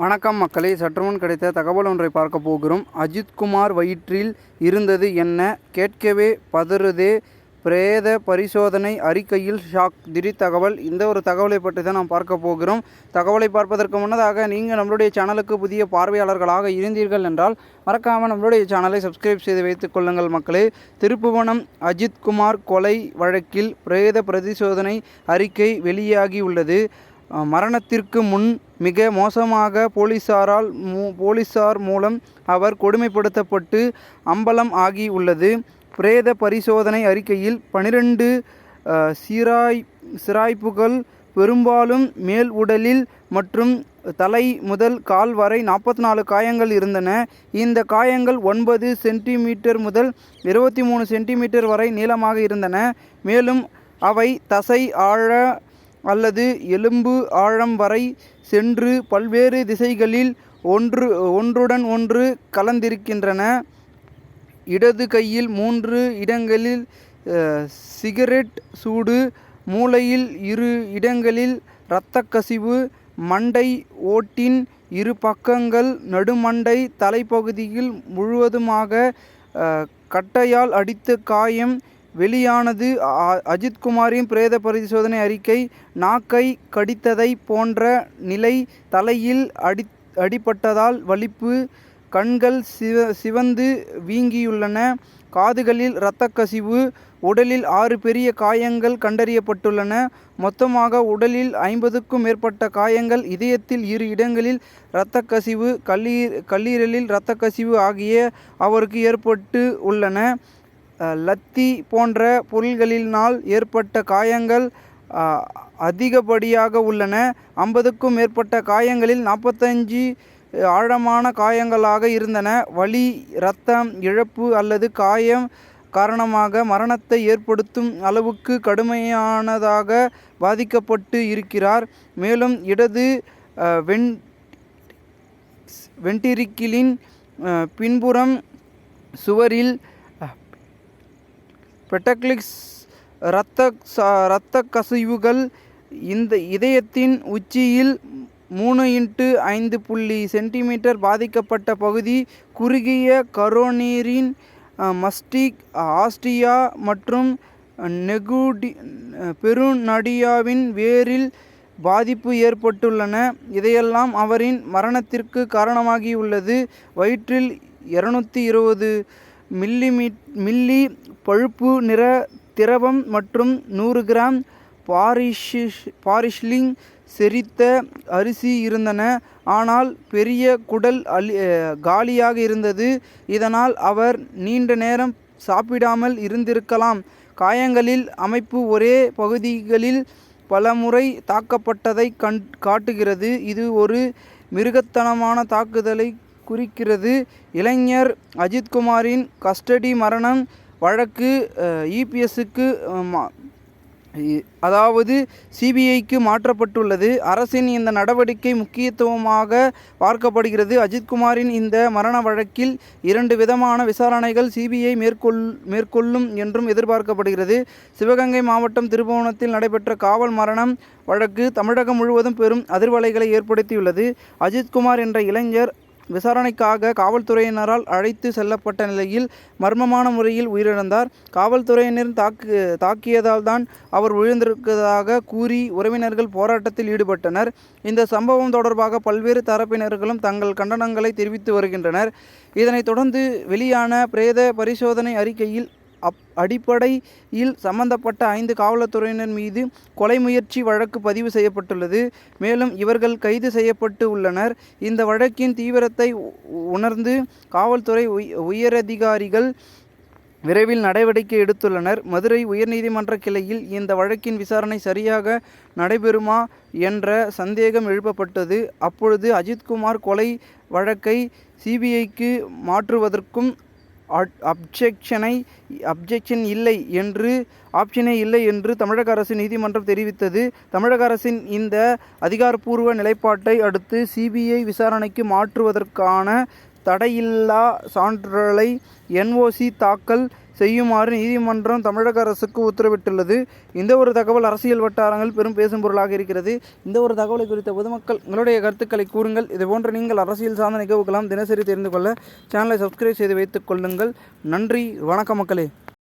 வணக்கம் மக்களே சற்றுமுன் கிடைத்த தகவல் ஒன்றை பார்க்க போகிறோம். அஜித்குமார் வயிற்றில் இருந்தது என்ன? கேட்கவே பதறுதே. பிரேத பரிசோதனை அறிக்கையில் ஷாக். திடீர் தகவல். இந்த ஒரு தகவலை பற்றி தான் நாம் பார்க்க போகிறோம். தகவலை பார்ப்பதற்கு முன்னதாக நீங்கள் நம்மளுடைய சேனலுக்கு புதிய பார்வையாளர்களாக இருந்தீர்கள் என்றால் மறக்காமல் நம்மளுடைய சேனலை சப்ஸ்கிரைப் செய்து வைத்துக் கொள்ளுங்கள் மக்களே. திருப்புவனம் அஜித்குமார் கொலை வழக்கில் பிரேத பரிசோதனை அறிக்கை வெளியாகியுள்ளது உள்ளது. மரணத்திற்கு முன் மிக மோசமாக போலீசாரால் மூ போலீசார் மூலம் அவர் கொடுமைப்படுத்தப்பட்டு அம்பலம் ஆகி உள்ளது. பிரேத பரிசோதனை அறிக்கையில் பனிரெண்டு சிராய் சிராய்ப்புகள் பெரும்பாலும் மேல் உடலில் மற்றும் தலை முதல் கால் வரை நாற்பத்தி நாலு காயங்கள் இருந்தன. இந்த காயங்கள் ஒன்பது சென்டிமீட்டர் முதல் இருபத்தி மூணு சென்டிமீட்டர் வரை நீளமாக இருந்தன. மேலும் அவை தசை ஆழ அல்லது எலும்பு ஆழம் வரை சென்று பல்வேறு திசைகளில் ஒன்று ஒன்றுடன் ஒன்று கலந்திருக்கின்றன. இடது கையில் மூன்று இடங்களில் சிகரெட் சூடு மூளையில் இரு இடங்களில் இரத்தக்கசிவு மண்டை ஓட்டின் இரு பக்கங்கள் நடுமண்டை தலைப்பகுதியில் முழுவதுமாக கட்டையால் அடித்த காயம் வெளியானது அ- அஜித்குமாரின் பிரேத பரிசோதனை அறிக்கை நாக்கை கடித்ததை போன்ற நிலை தலையில் அடி அடிபட்டதால் வலிப்பு கண்கள் சிவ சிவந்து வீங்கியுள்ளன. காதுகளில் இரத்தக்கசிவு உடலில் ஆறு பெரிய காயங்கள் கண்டறியப்பட்டுள்ளன. மொத்தமாக உடலில் ஐம்பதுக்கும் மேற்பட்ட காயங்கள் இதயத்தில் இரு இடங்களில் இரத்தக்கசிவு கல்லீர் கல்லீரலில் இரத்தக்கசிவு ஆகிய அவருக்கு ஏற்பட்டு உள்ளன. லத்தி போன்ற பொருள்களினால் ஏற்பட்ட காயங்கள் அதிகப்படியாக உள்ளன. ஐம்பதுக்கும் மேற்பட்ட காயங்களில் நாற்பத்தஞ்சு ஆழமான காயங்களாக இருந்தன. வலி இரத்தம் இழப்பு அல்லது காயம் காரணமாக மரணத்தை ஏற்படுத்தும் அளவுக்கு கடுமையானதாக பாதிக்கப்பட்டு இருக்கிறார். மேலும் இடது வெண் வென் பின்புறம் சுவரில் பெட்டக்ளிக்ஸ் இரத்த இரத்த கசிவுகள் இந்த இதயத்தின் உச்சியில் மூணு இன்ட்டு ஐந்து புள்ளி சென்டிமீட்டர் பாதிக்கப்பட்ட பகுதி குறுகிய கரோனீரின் மஸ்டிக் ஆஸ்டியா மற்றும் நெகுடி பெருநடியாவின் வேரில் பாதிப்பு ஏற்பட்டுள்ளன. இதையெல்லாம் அவரின் மரணத்திற்கு காரணமாகியுள்ளது. வயிற்றில் இருநூத்தி இருபது மில்லி மில்லி பழுப்பு நிற திரவம் மற்றும் நூறு கிராம் பாரிஷி பாரிஷ்லிங் செரித்த அரிசி இருந்தன. ஆனால் பெரிய குடல் அலி காலியாக இருந்தது. இதனால் அவர் நீண்ட நேரம் சாப்பிடாமல் இருந்திருக்கலாம். காயங்களில் அமைப்பு ஒரே பகுதிகளில் பலமுறை தாக்கப்பட்டதை கண் காட்டுகிறது. இது ஒரு மிருகத்தனமான தாக்குதலை குறிக்கிறது இளைஞர் அஜித்குமாரின் கஸ்டடி மரணம் வழக்கு இபிஎஸ்க்கு அதாவது சிபிஐக்கு மாற்றப்பட்டுள்ளது. அரசின் இந்த நடவடிக்கை முக்கியத்துவமாக பார்க்கப்படுகிறது. அஜித்குமாரின் இந்த மரண வழக்கில் இரண்டு விதமான விசாரணைகள் சிபிஐ மேற்கொள் மேற்கொள்ளும் என்றும் எதிர்பார்க்கப்படுகிறது. சிவகங்கை மாவட்டம் திருபுவனத்தில் நடைபெற்ற காவல் மரணம் வழக்கு தமிழகம் முழுவதும் பெரும் அதிர்வலைகளை ஏற்படுத்தியுள்ளது. அஜித்குமார் என்ற இளைஞர் விசாரணைக்காக காவல்துறையினரால் அழைத்து செல்லப்பட்ட நிலையில் மர்மமான முறையில் உயிரிழந்தார். காவல்துறையினர் தாக்கு தாக்கியதால் தான் அவர் விழுந்திருப்பதாக கூறி உறவினர்கள் போராட்டத்தில் ஈடுபட்டனர். இந்த சம்பவம் தொடர்பாக பல்வேறு தரப்பினர்களும் தங்கள் கண்டனங்களை தெரிவித்து வருகின்றனர். இதனைத் தொடர்ந்து வெளியான பிரேத பரிசோதனை அறிக்கையில் அப் அடிப்படையில் சம்பந்தப்பட்ட ஐந்து காவல்துறையினர் மீது கொலை முயற்சி வழக்கு பதிவு செய்யப்பட்டுள்ளது. மேலும் இவர்கள் கைது செய்யப்பட்டு உள்ளனர். இந்த வழக்கின் தீவிரத்தை உணர்ந்து காவல்துறை உயரதிகாரிகள் விரைவில் நடவடிக்கை எடுத்துள்ளனர். மதுரை உயர்நீதிமன்ற கிளையில் இந்த வழக்கின் விசாரணை சரியாக நடைபெறுமா என்ற சந்தேகம் எழுப்பப்பட்டது. அப்பொழுது அஜித்குமார் கொலை வழக்கை சிபிஐக்கு மாற்றுவதற்கும் அப்ஜெக்ஷனை அப்ஜெக்ஷன் இல்லை என்று ஆப்ஷனே இல்லை என்று தமிழக அரசு நீதிமன்றம் தெரிவித்தது. தமிழக அரசின் இந்த அதிகாரப்பூர்வ நிலைப்பாட்டை அடுத்து சிபிஐ விசாரணைக்கு மாற்றுவதற்கான தடையில்லா சான்றிதழை என்ஓசி தாக்கல் செய்யுமாறு நீதிமன்றம் தமிழக அரசுக்கு உத்தரவிட்டுள்ளது. இந்த ஒரு தகவல் அரசியல் வட்டாரங்கள் பெரும் பேசும் பொருளாக இருக்கிறது. இந்த ஒரு தகவலை குறித்த பொதுமக்கள் உங்களுடைய கருத்துக்களை கூறுங்கள். இதுபோன்று நீங்கள் அரசியல் சார்ந்த நிகழ்வுகளாம் தினசரி தெரிந்து கொள்ள சேனலை சப்ஸ்கிரைப் செய்து வைத்துக் கொள்ளுங்கள். நன்றி. வணக்கம் மக்களே.